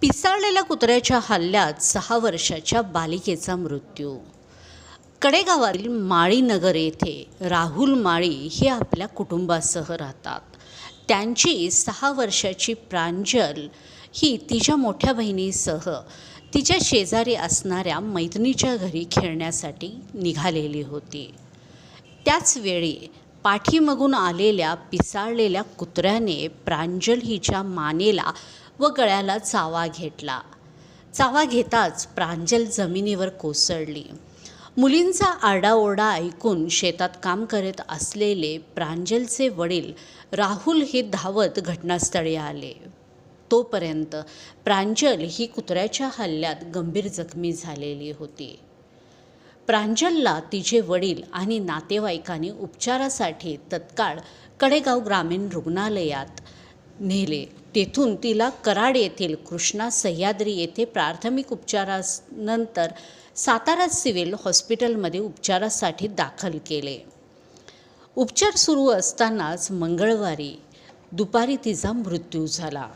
पिसाळलेल्या कुत्र्याच्या हल्ल्यात सहा वर्षाच्या बालिकेचा मृत्यू. कडेगावातील माळीनगर येथे राहुल माळी हे आपल्या कुटुंबासह राहतात. त्यांची सहा वर्षाची प्रांजल ही तिच्या मोठ्या बहिणीसह तिच्या शेजारी असणाऱ्या मैत्रिणीच्या घरी खेळण्यासाठी निघालेली होती. त्याचवेळी पाठीमागून आलेल्या पिसाळलेल्या कुत्र्याने प्रांजल हिच्या मानेला व गळ्याला चावा घेतला. चावा घेताच प्रांजल जमिनीवर कोसळली. मुलींचा आरडाओरडा ऐकून शेतात काम करत असलेले प्रांजलचे वडील राहुल हे धावत घटनास्थळी आले. तोपर्यंत प्रांजल ही कुत्र्याच्या हल्ल्यात गंभीर जखमी झालेली होती. प्रांजलला तिचे वडील आणि नातेवाईकांनी उपचारासाठी तत्काळ कडेगाव ग्रामीण रुग्णालयात नेले. तेथून तिला कराड येथील कृष्णा सह्याद्री येथे प्राथमिक उपचारानंतर सातारा सिव्हिल हॉस्पिटलमध्ये उपचारासाठी दाखल केले. उपचार सुरू असतानाच मंगळवारी दुपारी तिचा मृत्यू झाला.